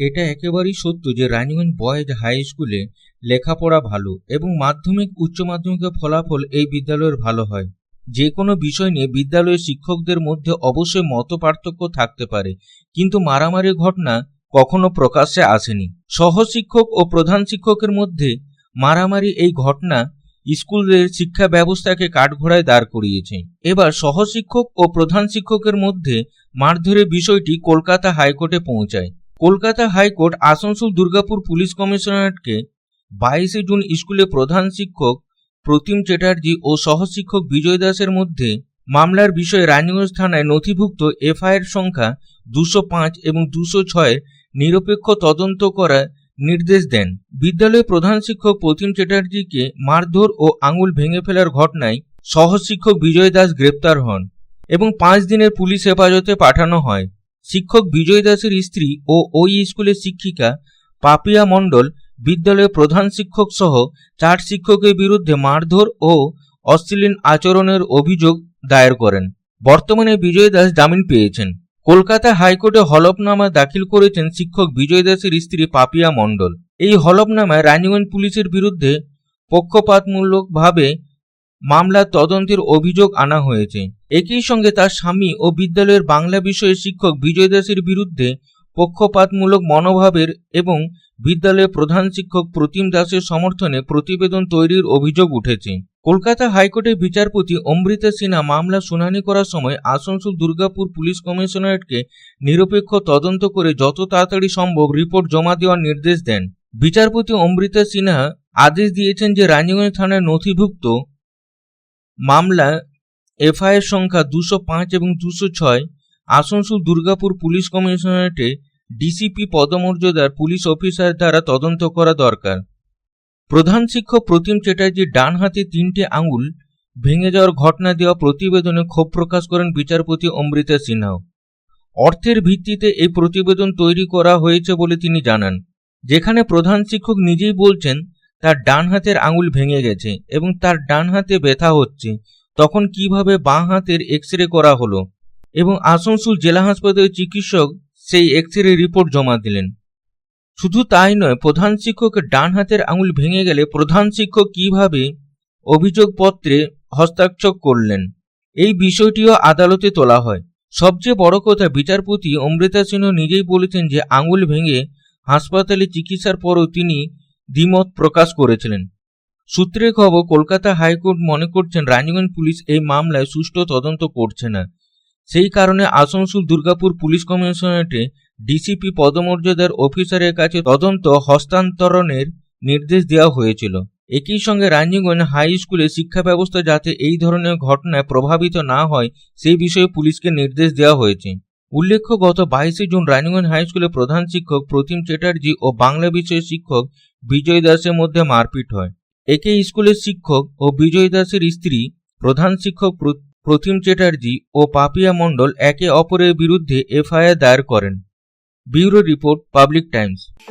এটা একেবারেই সত্য যে রানীগঞ্জ বয়েজ হাই স্কুলে লেখাপড়া ভালো এবং মাধ্যমিক, উচ্চ মাধ্যমিকের ফলাফল এই বিদ্যালয়ের ভালো হয়। যে কোনো বিষয় নিয়ে বিদ্যালয়ের শিক্ষকদের মধ্যে অবশ্যই মত পার্থক্য থাকতে পারে, কিন্তু মারামারি ঘটনা কখনো প্রকাশ্যে আসেনি। সহশিক্ষক ও প্রধান শিক্ষকের মধ্যে মারামারি এই ঘটনা স্কুলের শিক্ষা ব্যবস্থাকে কাঠঘোড়ায় দাঁড় করিয়েছে। এবার সহশিক্ষক ও প্রধান শিক্ষকের মধ্যে মারধরের বিষয়টি কলকাতা হাইকোর্টে পৌঁছায়। Kolkata high court Asansol Durgapur police কমিশনারেটকে বাইশে জুন স্কুলে প্রধান শিক্ষক প্রতিম চ্যাটার্জি ও সহশিক্ষক বিজয় দাসের মধ্যে মামলার বিষয়ে রানীগঞ্জ থানায় নথিভুক্ত এফআইআর সংখ্যা দুশো পাঁচ এবং দুশো ছয় নিরপেক্ষ তদন্ত করার নির্দেশ দেন। বিদ্যালয়ের প্রধান শিক্ষক প্রতিম চ্যাটার্জিকে মারধর ও আঙুল ভেঙে ফেলার ঘটনায় সহশিক্ষক বিজয় দাস গ্রেপ্তার হন এবং পাঁচ দিনের পুলিশ হেফাজতে পাঠানো হয়। শিক্ষক বিজয় দাসের স্ত্রী ও ওই স্কুলের শিক্ষিকা পাপিয়া মণ্ডল বিদ্যালয়ের প্রধান শিক্ষক সহ চার শিক্ষকের বিরুদ্ধে মারধর ও অশ্লীল আচরণের অভিযোগ দায়ের করেন। বর্তমানে বিজয় দাস জামিন পেয়েছেন। কলকাতা হাইকোর্টে হলফনামা দাখিল করেছেন শিক্ষক বিজয় দাসের স্ত্রী পাপিয়া মণ্ডল। এই হলফনামায় রানীগঞ্জ পুলিশের বিরুদ্ধে পক্ষপাতমূলকভাবে মামলার তদন্তের অভিযোগ আনা হয়েছে। একই সঙ্গে তার স্বামী ও বিদ্যালয়ের বাংলা বিষয়ের শিক্ষক বিজয় দাসের বিরুদ্ধে পক্ষপাতমূলক মনোভাবের এবং বিদ্যালয়ের প্রধান শিক্ষক প্রতিম দাসের সমর্থনে প্রতিবেদন তৈরির অভিযোগ উঠেছে। কলকাতা হাইকোর্টের বিচারপতি অমৃতা সিনহা মামলা শুনানি করার সময় আসানসোল দুর্গাপুর পুলিশ কমিশনারেটকে নিরপেক্ষ তদন্ত করে যত তাড়াতাড়ি সম্ভব রিপোর্ট জমা দেওয়ার নির্দেশ দেন। বিচারপতি অমৃতা সিনহা আদেশ দিয়েছেন যে রানীগঞ্জ থানায় নথিভুক্ত মামলা এফআইআর সংখ্যা দুশো পাঁচ এবং দুশো ছয়, আসানসোল দুর্গাপুর পুলিশ কমিশনারেটে ডিসিপি পদমর্যাদার পুলিশ অফিসার দ্বারা তদন্ত করা দরকার। প্রধান শিক্ষক প্রতিম চ্যাটার্জির ডান হাতে তিনটে আঙুল, ভেঙে যাওয়ার ঘটনা দেওয়া প্রতিবেদনে ক্ষোভ প্রকাশ করেন বিচারপতি অমৃতা সিনহাও অর্থের ভিত্তিতে এই প্রতিবেদন তৈরি করা হয়েছে বলে তিনি জানান। যেখানে প্রধান শিক্ষক নিজেই বলছেন তার ডান হাতের আঙুল ভেঙে গেছে এবং তার ডান হাতে ব্যথা হচ্ছে। তখন কীভাবে বাঁ হাতের এক্স রে করা হলো? এবং আসানসোল জেলা হাসপাতালের চিকিৎসক সেই এক্স রে রিপোর্ট জমা দিলেন। শুধু তাই নয়, প্রধান শিক্ষকের ডান হাতের আঙুল ভেঙে গেলে প্রধান শিক্ষক কীভাবে অভিযোগপত্রে হস্তাক্ষর করলেন? এই বিষয়টিও আদালতে তোলা হয়। সবচেয়ে বড় কথা, বিচারপতি অমৃতা সিংহ নিজেই বলেছেন যে আঙুল ভেঙে হাসপাতালে চিকিৎসার পরও তিনি দ্বিমত প্রকাশ করেছিলেন। সূত্রের খবর, কলকাতা হাইকোর্ট মনে করছেন রানীগঞ্জ পুলিশ এই মামলায় সুষ্ঠু তদন্ত করছে না। সেই কারণে আসানসোল দুর্গাপুর পুলিশ কমিশনারেটে ডিসিপি পদমর্যাদার অফিসারের কাছে তদন্ত হস্তান্তরণের নির্দেশ দেওয়া হয়েছিল। একই সঙ্গে রানীগঞ্জ হাই স্কুলে শিক্ষা ব্যবস্থা যাতে এই ধরনের ঘটনায় প্রভাবিত না হয় সেই বিষয়ে পুলিশকে নির্দেশ দেওয়া হয়েছে। উল্লেখ্য, গত বাইশে জুন রানীগঞ্জ হাই স্কুলের প্রধান শিক্ষক প্রতিম চ্যাটার্জি ও বাংলা বিষয়ের শিক্ষক বিজয় দাসের মধ্যে মারপিট হয়। একে স্কুলের শিক্ষক ও বিজয় দাসের স্ত্রী প্রধান শিক্ষক প্র- প্রতিম চ্যাটার্জি ও পাপিয়া মণ্ডল একে অপরের বিরুদ্ধে এফআইআর দায়ের করেন। Bureau report, public times.